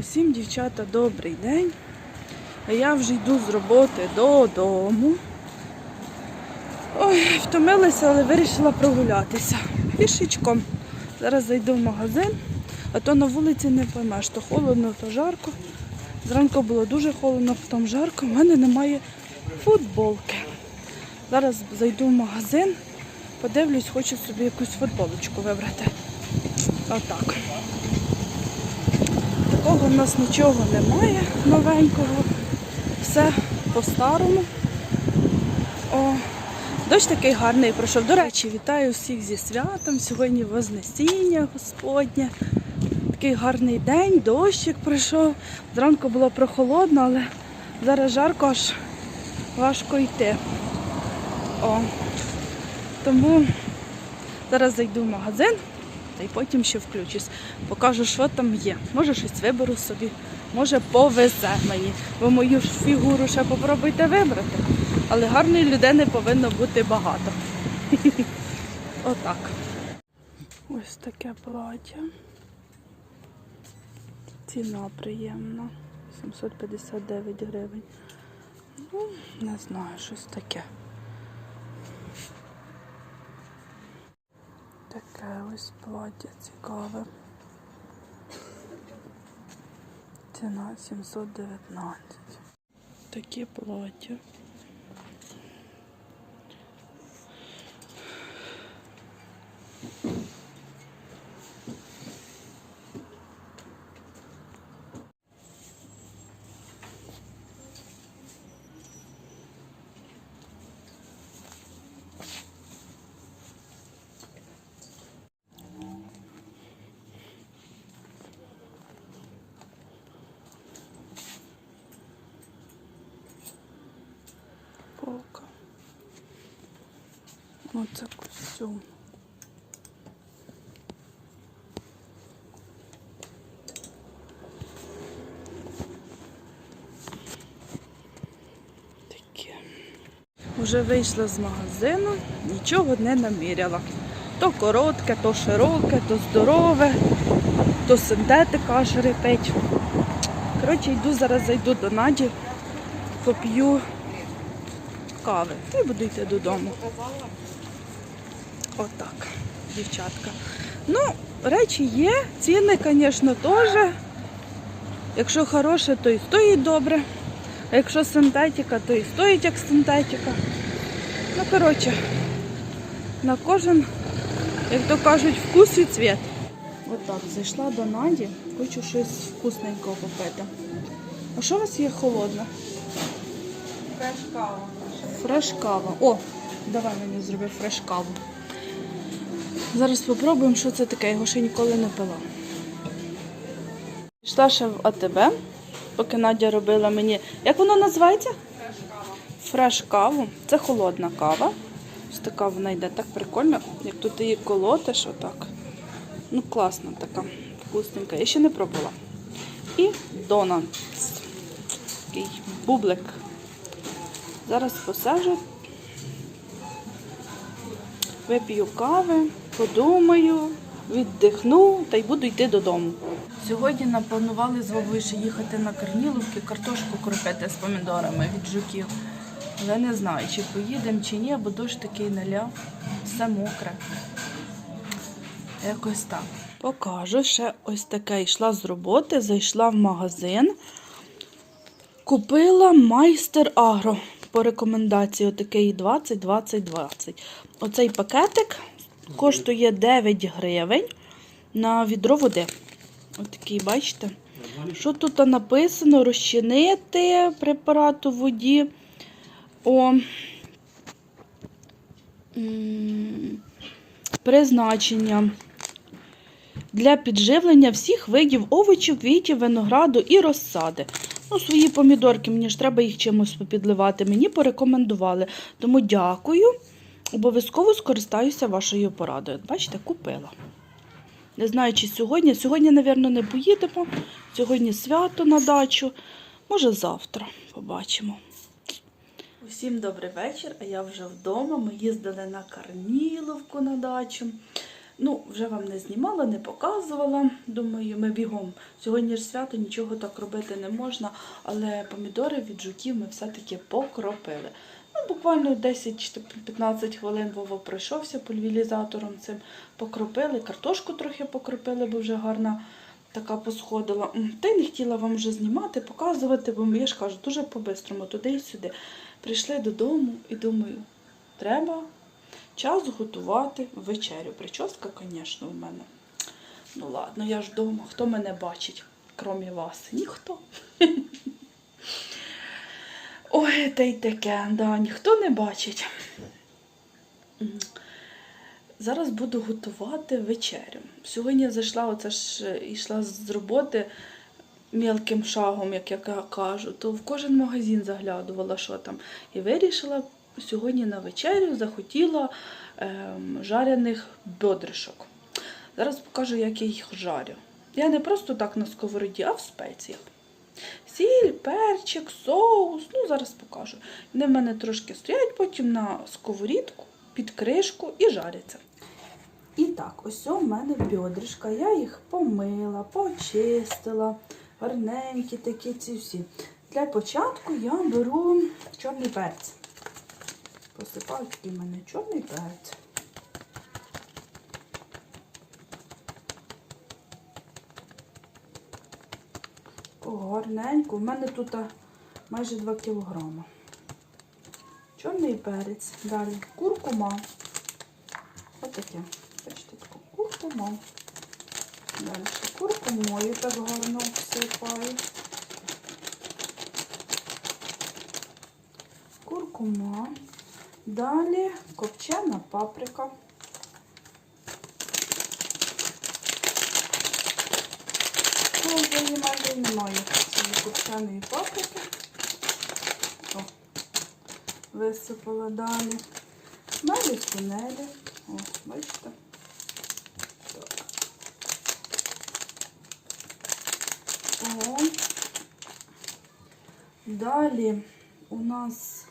Усім, дівчата, добрий день. А я вже йду з роботи додому. Ой, втомилася, але вирішила прогулятися. Пішечком. Зараз зайду в магазин, а то на вулиці не поймеш, то холодно, то жарко. Зранку було дуже холодно, потім жарко. У мене немає футболки. Зараз зайду в магазин, подивлюсь, хочу собі якусь футболочку вибрати. Отак. Такого в нас нічого немає новенького. Все по-старому. Дощ такий гарний пройшов. До речі, вітаю всіх зі святом. Сьогодні Вознесіння Господнє. Такий гарний день, дощик пройшов. Зранку було прохолодно, але зараз жарко аж важко йти. О, тому зараз зайду в магазин й потім ще включусь. Покажу, що там є. Може щось виберу собі, може повезе мені. Ви мою ж фігуру ще попробуйте вибрати. Але гарної людини повинно бути багато. Отак. Ось таке плаття. Ціна приємна. 759 гривень. Ну, не знаю, щось таке. Таке ось плаття цікаве. Ціна 719. Таке плаття. Оце костюм. Таке. Уже вийшла з магазину, нічого не наміряла. То коротке, то широке, то здорове, то синтетика аж репить. Коротше, йду зараз зайду до Наді, поп'ю кави. Й буду йти додому. Отак, дівчатка. Ну, речі є, ціни, звісно, теж. Якщо хороше, то і стоїть добре. А якщо синтетика, то і стоїть як синтетика. Ну, коротше, на кожен, як то кажуть, вкус і цвіт. Отак, зайшла до Наді, хочу щось вкусненького попити. А що у вас є холодне? Фреш кава. Фреш кава. О, давай мені зроби фреш каву. Зараз спробуємо, що це таке, його ще ніколи не пила. Пішла ще в АТБ, поки Надя робила мені. Як воно називається? Фреш кава. Фреш каву. Це холодна кава. Ось така вона йде так прикольно, як тут її колотиш, отак. Ну, класна така, вкусненька. Я ще не пробувала. І донат. Такий бублик. Зараз посажу, вип'ю кави, подумаю, віддихну та й буду йти додому. Сьогодні напланували з ще їхати на Корніловки, картошку кропити з помідорами від жуків. Але не знаю, чи поїдемо, чи ні, бо дощ такий наляв, все мокре. Якось так. Покажу, ще ось таке йшла з роботи, зайшла в магазин. Купила майстер агро по рекомендації отакий 20-20-20. Оцей пакетик коштує 9 гривень на відро води. Отакий, бачите? Що тут написано? Розчинити препарат у воді. О, призначення для підживлення всіх видів овочів, квітів, винограду і розсади. Ну, свої помідорки, мені ж треба їх чимось попідливати. Мені порекомендували. Тому дякую. Обов'язково скористаюся вашою порадою. Бачите, купила. Не знаю, чи сьогодні. Сьогодні, мабуть, не поїдемо. Сьогодні свято на дачу. Може, завтра побачимо. Усім добрий вечір, а я вже вдома. Ми їздили на Карніловку на дачу. Ну, вже вам не знімала, не показувала. Думаю, ми бігом. Сьогодні ж свято, нічого так робити не можна, але помідори від жуків ми все-таки покропили. Ну, буквально 10-15 хвилин Вова пройшовся пульвілізатором цим. Покропили, картошку трохи покропили, бо вже гарна така посходила. Та й не хотіла вам вже знімати, показувати, бо я ж кажу, дуже по-бистрому, туди і сюди. Прийшли додому і думаю, треба час готувати вечерю. Прическа, звісно, у мене. Ну ладно, я ж вдома. Хто мене бачить, крім вас? Ніхто. Ой, та й таке, да, ніхто не бачить. Зараз буду готувати вечерю. Сьогодні я зайшла, оце ж е, йшла з роботи мілким шагом, як я кажу, то в кожен магазин заглядувала, що там. І вирішила сьогодні на вечерю захотіла ем, жарених бедришок. Зараз покажу, як я їх жарю. Я не просто так на сковороді, а в спеціях. Сіль, перчик, соус. Ну, зараз покажу. Вони в мене трошки стоять потім на сковорідку, під кришку і жаряться. І так, ось у мене бедришка. Я їх помила, почистила. Гарненькі такі ці всі. Для початку я беру чорний перець. Посипаю такий в мене чорний перець. О, гарненько. У мене тут майже 2 кілограма. Чорний перець. Далі куркума. Отаке. Бачите, таку куркума. Далі куркумою так гарно всипаю. Куркума. Далі копчена паприка. Ну, вже немає цієї копченої паприки. О, висипала далі. Смелі сунелі. О, бачите? Так. О. Далі у нас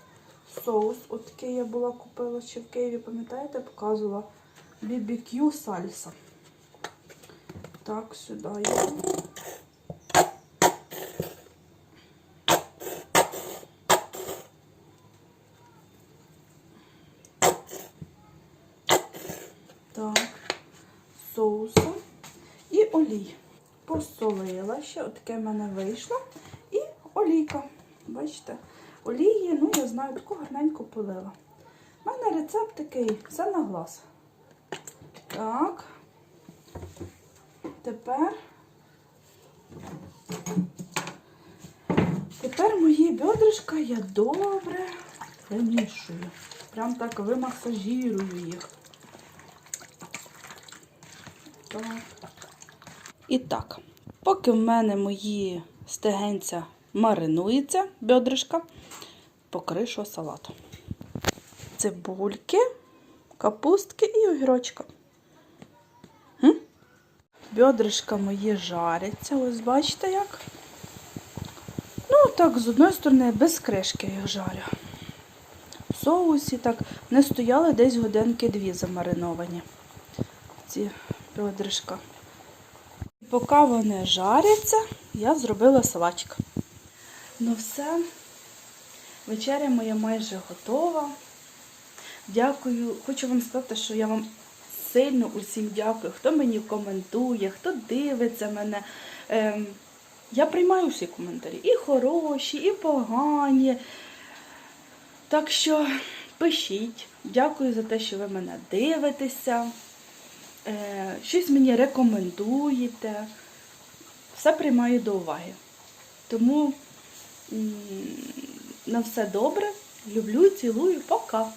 соус. От такий я була купила ще в Києві, пам'ятаєте, показувала BBQ сальса. Так, сюди його. Так, соусу і олій. Посолила ще, отаке в мене вийшло. І олійка. Бачите? Олії, ну я знаю, таку гарненько полила. У мене рецепт такий, все на глаз. Так. Тепер. Тепер мої бедришка я добре вимішую. Прям так вимасажірую їх. Так. І так, поки в мене мої стегенця маринуються, бедришка, покришу салату. Цибульки, капустки і огірочка. Бедришка мої жаряться, ось бачите як. Ну, так, з одної сторони, без кришки їх жарю. В соусі так не стояли десь годинки дві замариновані. Ці бедришка. Поки вони жаряться, я зробила салатик. Ну все, вечеря моя майже готова. Дякую. Хочу вам сказати, що я вам сильно усім дякую, хто мені коментує, хто дивиться мене. Ем, я приймаю всі коментарі. І хороші, і погані. Так що пишіть. Дякую за те, що ви мене дивитеся. Е, щось мені рекомендуєте. Все приймаю до уваги. Тому на все добре. Люблю, цілую, пока.